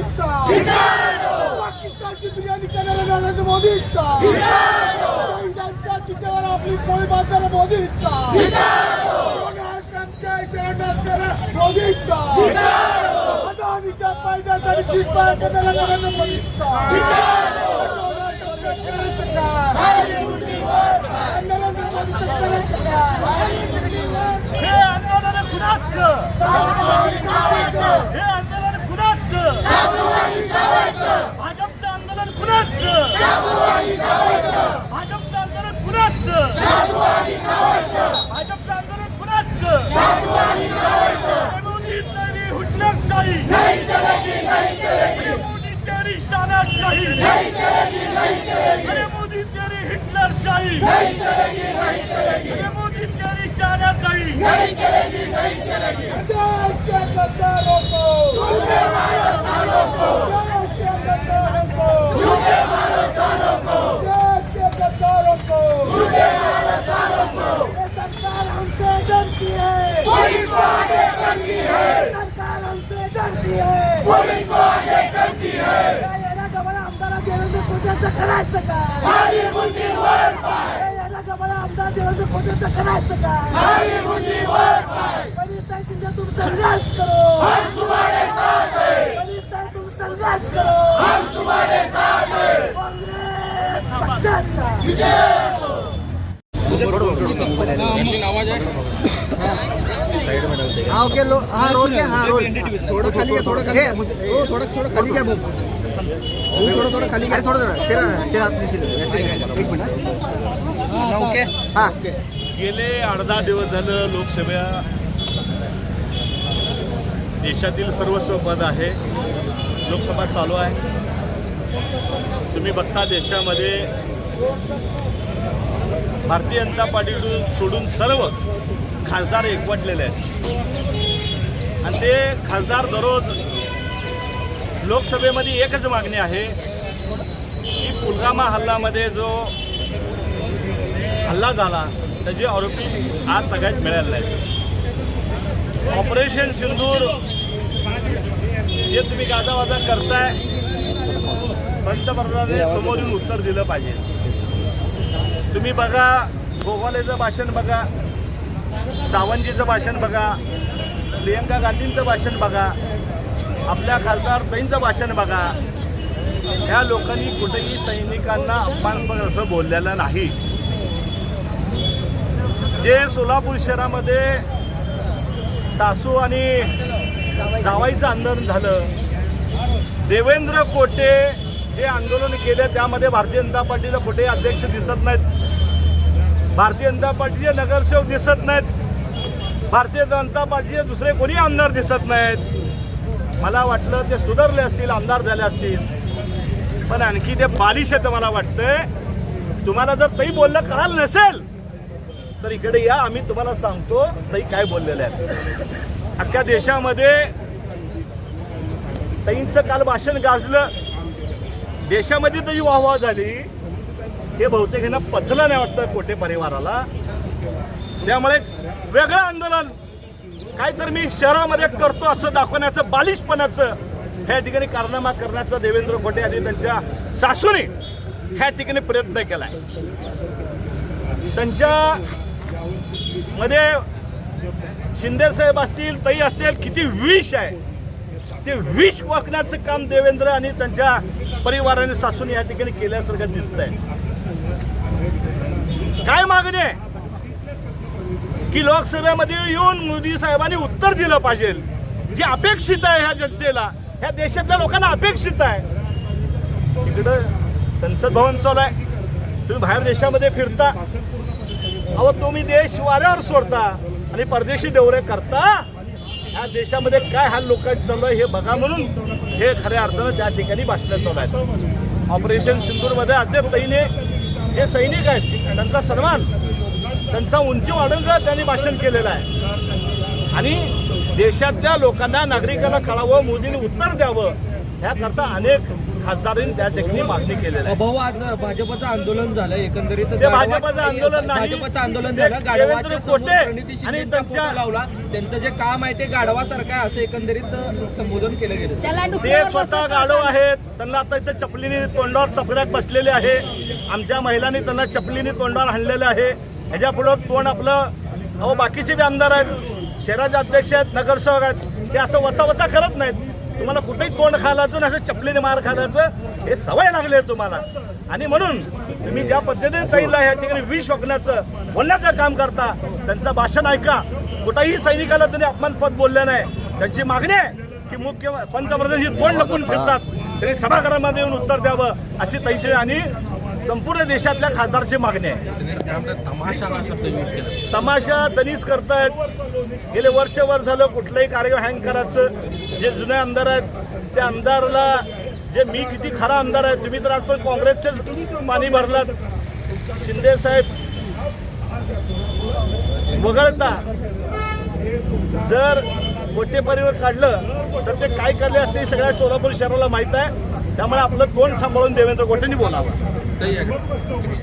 मोदीचा पाकिस्तानची बिर्याणी करणारा नरेंद्र मोदीचा शहिदांच्या चितेवर आपली पोळी बांधणारा मोदीचा डोनाल्ड ट्रम्पच्या इशारा नाचणारा मोदीचा अदानीच्या फायद्यासाठी शिरपाय करणारा नरेंद्र मोदीचा? नरेंद्र मोदीचं करायचं काय? हे आंदोलन कुणाचं हे भाजपचं आंदोलन कुणाचं भाजपचं आंदोलन कुणाचं भाजपचं आंदोलन कुणाचं मोदी तेरी हुटलरशाही मोदी तेरी शानाशाही मोदी तेरी हिटलरशाही मोदी शानाशाही ये सरकार हमसे डरती है सरकार हमसे गबाळा आमदार देवेंद्र खोट्याचं करायचं काय शिंदे तुम संघर्ष करो. वनिता तुम संघर्ष करो. काँग्रेस पक्षाचा. हाँ ओके लो हाँ रोल के हाँ रोल. थोड़ा खाली है थोड़ा खाली. है थोड़ा थोड़ा खाली क्या वो थोड़ा थोड़ा खाली है थोड़ा थोड़ा तेरा हाथ नीचे। एक मिनट. हाँ. गेले अर्धा दिवस झालं लोकसभा देशातील सर्वस्व पद आहे. लोकसभा चालू आहे. तुम्ही बघता देशामध्ये भारतीय जनता पार्टी सोडून सर्व खासदार एकवटलेले आहेत. आणि ते खासदार दररोज लोकसभेमध्ये एकच मागणी आहे की पुलवामा हल्लामध्ये जो हल्ला झाला त्याचे आरोपी आज सगळ्यात मिळालेले आहेत. ऑपरेशन सिंदूर जे तुम्ही गाजावाजा करताय पंतप्रधानाने समोरून उत्तर दिलं पाहिजे. तुम्ही बघा गोवालेचं भाषण बघा सावंतजीचं भाषण बघा प्रियंका गांधींचं भाषण बघा आपल्या खासदार ताईंचं भाषण बघा. ह्या लोकांनी कुठेही सैनिकांना अपमानस्पद असं बोललेलं नाही. जे सोलापूर शहरामध्ये सासू आणि जावाईचं आंदोलन झालं देवेंद्र कोटे जे आंदोलन केलं त्यामध्ये भारतीय जनता पार्टीचे कुठे अध्यक्ष दिसत नाहीत. भारतीय जनता पार्टीचे नगरसेवक दिसत नाहीत. भारतीय जनता पार्टीचे दुसरे कोणी आमदार दिसत नाहीत. मला वाटलं ते सुधारले असतील आमदार झाले असतील. पण आणखी ते बालिश आहे मला वाटतंय. तुम्हाला जर तई बोलणं कळालं नसेल तर इकडे या आम्ही तुम्हाला सांगतो ताई काय बोललेलं आहे. अख्ख्या देशामध्ये ताईंचं काल भाषण गाजलं. देशामध्ये तरी वाहवा झाली. हे बहुतेक यांना पचलं नाही वाटतं कोटे परिवाराला. त्यामुळे वेगळं आंदोलन काय तर मी शहरामध्ये करतो असं दाखवण्याचं बालिशपणाचं ह्या ठिकाणी कारनामा करण्याचा देवेंद्र खोटे आणि त्यांच्या सासूने ह्या ठिकाणी प्रयत्न केलाय. त्यांच्या मध्ये शिंदे साहेब असतील तई असतील किती विष आहे. ते विष वाकण्याचं काम देवेंद्र आणि त्यांच्या परिवाराने सासून या ठिकाणी केल्यासारखं दिसत आहे काय मागणी आहे? की लोकसभेमध्ये येऊन मोदी साहेबांनी उत्तर दिलं पाहिजे. जे अपेक्षित आहे ह्या जनतेला ह्या देशातल्या लोकांना अपेक्षित आहे. तिकडं संसद भवन चालू आहे. तुम्ही बाहेर देशामध्ये फिरता. अहो तुम्ही देश वाऱ्यावर सोडता आणि परदेशी दौरे करता? ह्या देशामध्ये काय हाल लोकांचं चालू आहे हे बघा म्हणून हे खऱ्या अर्थानं त्या ठिकाणी भाषण चालू आहेत. ऑपरेशन सिंधूरमध्ये अद्याप पहिने जे सैनिक आहेत त्यांचा सन्मान त्यांचा उंची वाढवून त्यांनी भाषण केलेलं आहे. आणि देशातल्या लोकांना नागरिकांना कळावं मोदींनी उत्तर द्यावं ह्याकरता अनेक खासदारांनी त्या ठिकाणी मागणी केलेली आहे. भाऊ आज भाजपचं आंदोलन झालं एकंदरीत ते भाजपचं आंदोलन नाही. भाजपचं आंदोलन झालं गाढवाच्या समोर आणि त्यांच्या- लावला. त्यांचं जे काम आहे ते गाढवासारखं आहे असं एकंदरीत संबोधन केलं गेलं. ते स्वतः. गाढव आहेत. त्यांना आता इथे चपलीने तोंडावर चपल्यात बसलेले आहे. आमच्या महिलांनी त्यांना चपलीने तोंडावर हाणलेले आहे. ह्याच्या पुढं तोंड आपलं अहो बाकीचे बी आमदार आहेत. शहराचे अध्यक्ष आहेत नगरसेवक आहेत. ते असं वचा वचा करत नाहीत. तुम्हाला कुठेही तोंड खालायचं असं चपलीने मार खालायचं हे सवय लागली आहे तुम्हाला. आणि म्हणून तुम्ही ज्या पद्धतीने ताईला या ठिकाणी विष ओकण्याचं बोलण्याचं काम करता त्यांचं भाषण ऐका. कुठेही सैनिकाला त्यांनी अपमानपद बोलले नाही. त्यांची मागणी आहे की मुख्य पंतप्रधान ही तोंड लपून फिरतात त्यांनी सभागृहामध्ये येऊन उत्तर द्यावं अशी तैसे आणि संपूर्ण देशातल्या खासदारची मागणी आहे. तमाशा त्यांनीच करतायत. गेले वर्षभर झालं कुठलाही कार्यक्रम हँग करायचं. जे जुने आमदार आहेत त्या आमदाराला जे मी किती खरा आमदार आहे तुम्ही तर आजपर्यंत काँग्रेसचेच पाणी भरलात. शिंदे साहेब वगळता जर कोटे परिवार काढलं तर ते काय करले असते हे सगळ्या सोलापूर शहराला माहीत आहे. त्यामुळे आपलं तोंड सांभाळून देवेंद्र गोटेंनी बोलावं? Dayı yakın.